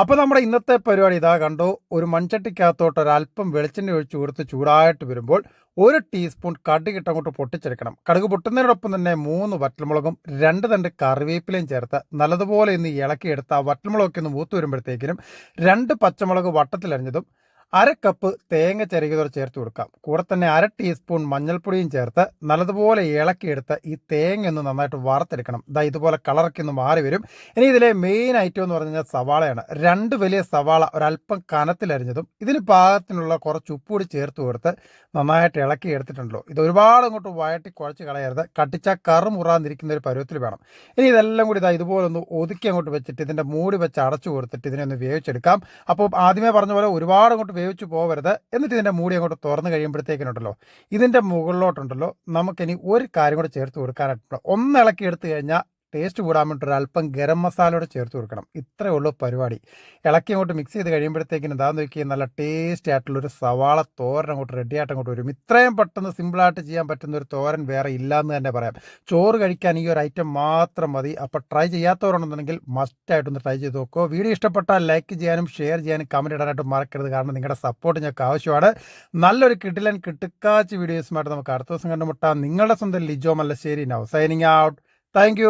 അപ്പോൾ നമ്മുടെ ഇന്നത്തെ പരിപാടി ഇതാ കണ്ടു? ഒരു മൺചട്ടിക്കകത്തോട്ട് ഒരല്പം വെളിച്ചെണ്ണ ഒഴിച്ച് കൊടുത്ത് ചൂടായിട്ട് വരുമ്പോൾ ഒരു ടീസ്പൂൺ കടുക് ഇട്ടങ്ങോട്ട് പൊട്ടിച്ചെടുക്കണം. കടുക് പൊട്ടുന്നതിനോടൊപ്പം തന്നെ മൂന്ന് വറ്റൽമുളകും രണ്ട് തണ്ട് കറിവേപ്പിലയും ചേർത്ത് നല്ലതുപോലെ ഇന്ന് ഇളക്കിയെടുത്ത് ആ വറ്റൽമുളകൊക്കെ ഒന്ന് മൂത്ത് വരുമ്പോഴത്തേക്കിനും രണ്ട് പച്ചമുളക് വട്ടത്തിലരിഞ്ഞതും അര കപ്പ് തേങ്ങ ചിരകിയതോടെ ചേർത്ത് കൊടുക്കാം. കൂടെ തന്നെ അര ടീസ്പൂൺ മഞ്ഞൾപ്പൊടിയും ചേർത്ത് നല്ലതുപോലെ ഇളക്കിയെടുത്ത് ഈ തേങ്ങ ഒന്ന് നന്നായിട്ട് വറുത്തെടുക്കണം. ഇതാ ഇതുപോലെ കളറൊക്കെ ഒന്ന് മാറി വരും. ഇനി ഇതിലെ മെയിൻ ഐറ്റം എന്ന് പറഞ്ഞു കഴിഞ്ഞാൽ സവാളയാണ്. രണ്ട് വലിയ സവാള ഒരല്പം കനത്തിലരിഞ്ഞതും ഇതിന് പാകത്തിനുള്ള കുറച്ച് ഉപ്പ് കൂടി ചേർത്ത് കൊടുത്ത് നന്നായിട്ട് ഇളക്കി എടുത്തിട്ടുണ്ടല്ലോ ഇത് ഒരുപാട് അങ്ങോട്ട് വയറ്റി കുഴച്ച് കളയരുത്. കട്ടിച്ച കറുമുറാന്നിരിക്കുന്ന ഒരു പരുവത്തിൽ വേണം. ഇനി ഇതെല്ലാം കൂടി ഇതാ ഇതുപോലെ ഒന്ന് ഒതുക്കി അങ്ങോട്ട് വെച്ചിട്ട് ഇതിന്റെ മൂടി വെച്ച് അടച്ചു കൊടുത്തിട്ട് ഇതിനെ ഒന്ന് വേവിച്ചെടുക്കാം. അപ്പോൾ ആദ്യമേ പറഞ്ഞ പോലെ ഒരുപാട് അങ്ങോട്ട് വേവിച്ച് പോകരുത് എന്നിട്ട് ഇതിന്റെ മൂടി അങ്ങോട്ട് തുറന്ന് കഴിയുമ്പോഴത്തേക്കിനുണ്ടല്ലോ ഇതിന്റെ മുകളിലോട്ടുണ്ടല്ലോ നമുക്കിനി ഒരു കാര്യം കൂടെ ചേർത്ത് കൊടുക്കാനായിട്ടുണ്ട് ഒന്ന് ഇളക്കി എടുത്തു കഴിഞ്ഞാൽ ടേസ്റ്റ് കൂടാൻ വേണ്ടി ഒരു അല്പം ഗരം മസാലയോടെ ചേർത്ത് കൊടുക്കണം. ഇത്രയേ ഉള്ളൂ പരിപാടി. ഇളക്കി അങ്ങോട്ട് മിക്സ് ചെയ്ത് കഴിയുമ്പോഴത്തേക്കിന് എന്താന്ന് നോക്കിയാൽ നല്ല ടേസ്റ്റ് ആയിട്ടുള്ള ഒരു സവാള തോരൻ അങ്ങോട്ട് റെഡി ആയിട്ട് അങ്ങോട്ട് വരും. ഇത്രയും പെട്ടെന്ന് സിമ്പിളായിട്ട് ചെയ്യാൻ പറ്റുന്ന ഒരു തോരൻ വേറെ ഇല്ല എന്ന് തന്നെ പറയാം. ചോറ് കഴിക്കാൻ ഈ ഒരു ഐറ്റം മാത്രം മതി. അപ്പോൾ ട്രൈ ചെയ്യാത്തവരുണ്ടെന്നുണ്ടെങ്കിൽ മസ്റ്റായിട്ടൊന്ന് ട്രൈ ചെയ്ത് നോക്കുമോ വീഡിയോ ഇഷ്ടപ്പെട്ടാൽ ലൈക്ക് ചെയ്യാനും ഷെയർ ചെയ്യാനും കമന്റ് ഇടാനായിട്ട് മറക്കരുത്. കാരണം നിങ്ങളുടെ സപ്പോർട്ട് ഞങ്ങൾക്ക് ആവശ്യമാണ്. നല്ലൊരു കിടിലൻ കിട്ടുക്കാച്ച് വീഡിയോസുമായിട്ട് നമുക്ക് അടുത്ത ദിവസം കണ്ടുമുട്ടാം. നിങ്ങളുടെ സ്വന്തം Lijo Mallassery. Now signing out thank